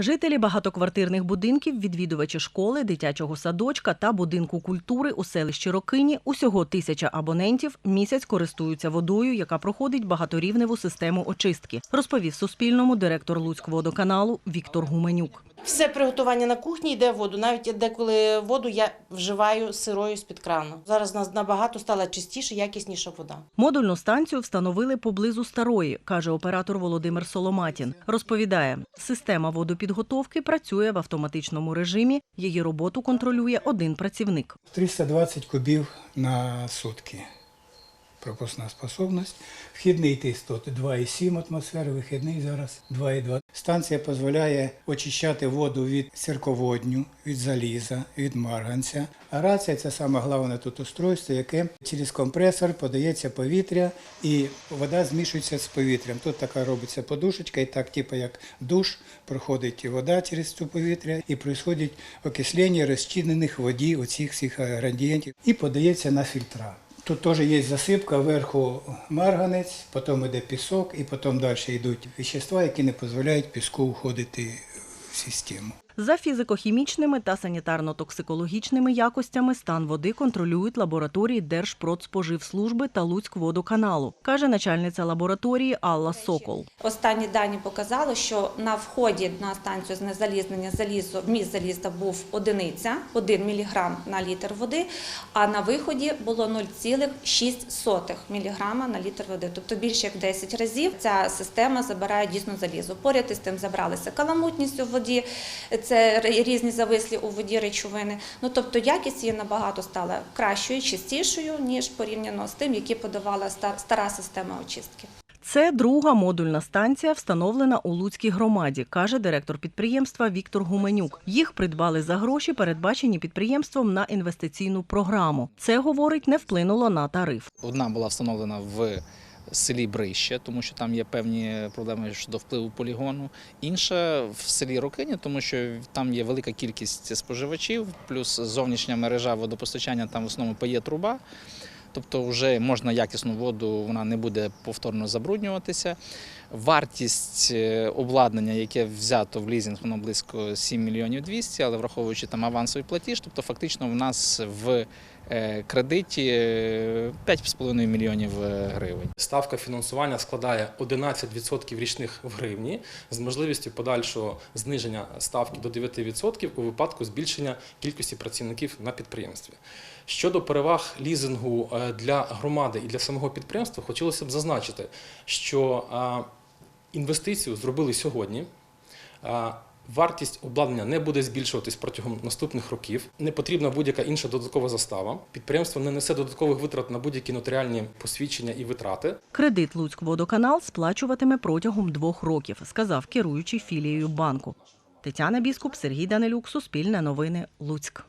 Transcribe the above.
Жителі багатоквартирних будинків, відвідувачі школи, дитячого садочка та будинку культури у селищі Рокині усього тисяча абонентів місяць користуються водою, яка проходить багаторівневу систему очистки, розповів Суспільному директор Луцькводоканалу Віктор Гуменюк. Все приготування на кухні йде в воду. Навіть деколи воду я вживаю сирою з-під крану. Зараз нас набагато стала чистіша, якісніша вода. Модульну станцію встановили поблизу старої, каже оператор Володимир Соломатін. Розповідає, система водопідготовки працює в автоматичному режимі. Її роботу контролює один працівник. 320 кубів на сутки. Пропускна способність. Вхідний тиск тут 2,7 атмосфери, вихідний зараз 2,2. Станція дозволяє очищати воду від сірководню, від заліза, від марганця. А рація це саме головне тут устройство, яке через компресор подається повітря і вода змішується з повітрям. Тут така робиться подушечка, і так, типу як душ, проходить вода через цю повітря і відбувається окислення розчинених в воді оцих всіх градієнтів і подається на фільтра. Тут теж є засипка, вверху марганець, потім йде пісок, і потім далі йдуть вещества, які не дозволяють піску входити в систему. За фізико-хімічними та санітарно-токсикологічними якостями стан води контролюють лабораторії Держпродспоживслужби та Луцькводоканалу, каже начальниця лабораторії Алла Сокол. Останні дані показали, що на вході на станцію з незалізнення залізу вміст заліза був одиниця, 1 мг на літр води, а на виході було 0,6 мг на літр води. Тобто більше як в 10 разів ця система забирає дійсно залізо. Поряд із тим забралися каламутність у воді, це різні завислі у воді речовини. Ну тобто якість її набагато стала кращою, чистішою, ніж порівняно з тим, які подавала ста- стара система очистки. Це друга модульна станція, встановлена у Луцькій громаді, каже директор підприємства Віктор Гуменюк. Їх придбали за гроші, передбачені підприємством на інвестиційну програму. Це говорить, не вплинуло на тариф. Одна була встановлена в селі Брище, тому що там є певні проблеми щодо впливу полігону. Інша в селі Рокині, тому що там є велика кількість споживачів, плюс зовнішня мережа водопостачання там в основному пає труба. Тобто вже можна якісну воду, вона не буде повторно забруднюватися. Вартість е, обладнання, яке взято в лізинг, воно близько 7 мільйонів 200, але враховуючи там авансовий платіж, тобто фактично в нас в е, кредиті е, 5,5 мільйонів е, гривень. Ставка фінансування складає 11% річних в гривні з можливістю подальшого зниження ставки до 9% у випадку збільшення кількості працівників на підприємстві. Щодо переваг лізингу для громади і для самого підприємства, хотілося б зазначити, що інвестицію зробили сьогодні. Вартість обладнання не буде збільшуватись протягом наступних років. Не потрібна будь-яка інша додаткова застава. Підприємство не несе додаткових витрат на будь-які нотаріальні посвідчення і витрати. Кредит Луцькводоканал сплачуватиме протягом двох років, сказав керуючий філією банку. Тетяна Біскуп, Сергій Данилюк, Суспільне новини, Луцьк.